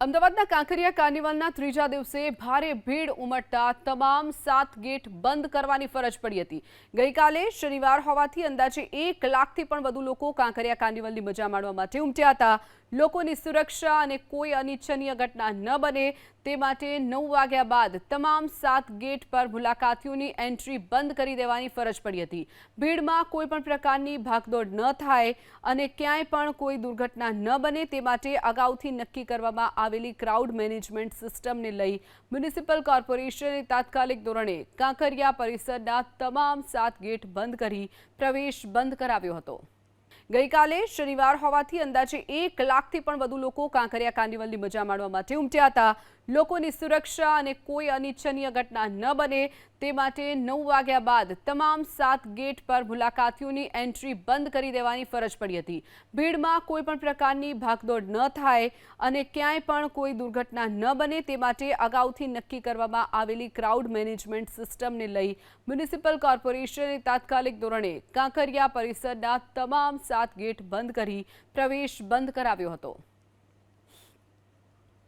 અમદાવાદના કાંકરિયા કાર્નિવલના ત્રીજા દિવસે ભારે ભીડ ઉમટતા તમામ સાત ગેટ બંધ કરવાની ફરજ પડી હતી. ગઈકાલે શનિવાર હોવાથી અંદાજે એક લાખથી પણ વધુ લોકો કાંકરિયા કાર્નિવલની મજા માણવા માટે ઉમટ્યા હતા. લોકોની સુરક્ષા અને કોઈ અનિચ્છનીય ઘટના ન બને તે માટે નવ વાગ્યા બાદ તમામ સાત ગેટ પર મુલાકાતીઓની એન્ટ્રી બંધ કરી દેવાની ફરજ પડી હતી. ભીડમાં કોઈ પણ પ્રકારની ભાગદોડ ન થાય અને ક્યાંય પણ કોઈ દુર્ઘટના ન બને તે માટે અગાઉથી નક્કી કરવામાં આવેલી ક્રાઉડ મેનેજમેન્ટ સિસ્ટમને લઈ મ્યુનિસિપલ કોર્પોરેશને તાત્કાલિક ધોરણે કાંકરિયા પરિસરના તમામ સાત ગેટ બંધ કરી પ્રવેશ બંધ કરાવ્યો હતો. ગઈકાલે શનિવાર હોવાથી અંદાજે એક લાખથી પણ વધુ લોકો કાંકરિયા કાર્નિવલની મજા માણવા માટે ઉમટ્યા હતા. લોકોની સુરક્ષા અને કોઈ અનિચ્છનીય ઘટના ન બને તે માટે નવ વાગ્યા બાદ તમામ સાત ગેટ પર મુલાકાતીઓની એન્ટ્રી બંધ કરી દેવાની ફરજ પડી હતી. ભીડમાં કોઈ પણ પ્રકારની ભાગદોડ ન થાય અને ક્યાંય પણ કોઈ દુર્ઘટના ન બને તે માટે અગાઉથી નક્કી કરવામાં આવેલી ક્રાઉડ મેનેજમેન્ટ સિસ્ટમને લઈ મ્યુનિસિપલ કોર્પોરેશને તાત્કાલિક ધોરણે કાંકરિયા પરિસરના તમામ સાત ગેટ બંધ કરી પ્રવેશ બંધ કરાવ્યો હતો.